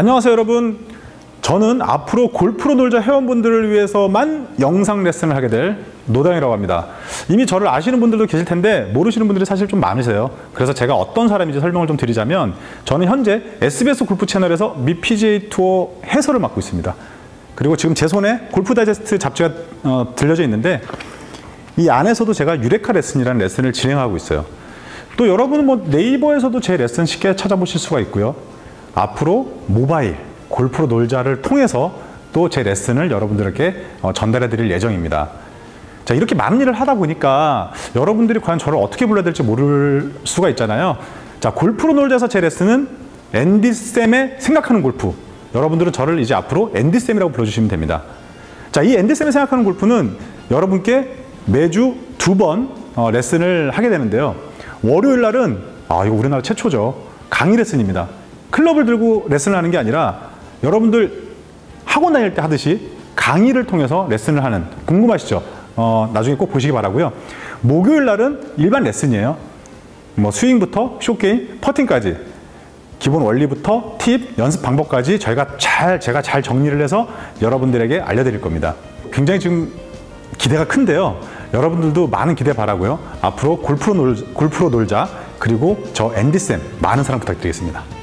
안녕하세요 여러분. 저는 앞으로 골프로 놀자 회원분들을 위해서만 영상 레슨을 하게 될 노당이라고 합니다. 이미 저를 아시는 분들도 계실 텐데 모르시는 분들이 사실 좀 많으세요. 그래서 제가 어떤 사람인지 설명을 좀 드리자면 저는 현재 SBS 골프 채널에서 미 PGA 투어 해설을 맡고 있습니다. 그리고 지금 제 손에 골프 다이제스트 잡지가 어, 들려져 있는데 이 안에서도 제가 유레카 레슨이라는 레슨을 진행하고 있어요. 또 여러분은 뭐 네이버에서도 제 레슨 쉽게 찾아보실 수가 있고요 앞으로 모바일 골프로 놀자를 통해서 또 제 레슨을 여러분들에게 어, 전달해 드릴 예정입니다. 자, 이렇게 많은 일을 하다 보니까 여러분들이 과연 저를 어떻게 불러야 될지 모를 수가 있잖아요. 자, 골프로 놀자에서 제 레슨은 앤디쌤의 생각하는 골프. 여러분들은 저를 이제 앞으로 앤디쌤이라고 불러주시면 됩니다. 자, 이 앤디쌤의 생각하는 골프는 여러분께 매주 두번 어, 레슨을 하게 되는데요. 월요일 날은, 아, 이거 우리나라 최초죠. 강의 레슨입니다. 클럽을 들고 레슨을 하는 게 아니라 여러분들 학원 다닐 때 하듯이 강의를 통해서 레슨을 하는 궁금하시죠? 어, 나중에 꼭 보시기 바라고요. 목요일 날은 일반 레슨이에요. 뭐 스윙부터 쇼게임, 퍼팅까지 기본 원리부터 팁, 연습 방법까지 저희가 잘 제가 잘 정리를 해서 여러분들에게 알려드릴 겁니다. 굉장히 지금 기대가 큰데요. 여러분들도 많은 기대 바라고요. 앞으로 골프로, 놀, 골프로 놀자 그리고 저 앤디 쌤 많은 사랑 부탁드리겠습니다.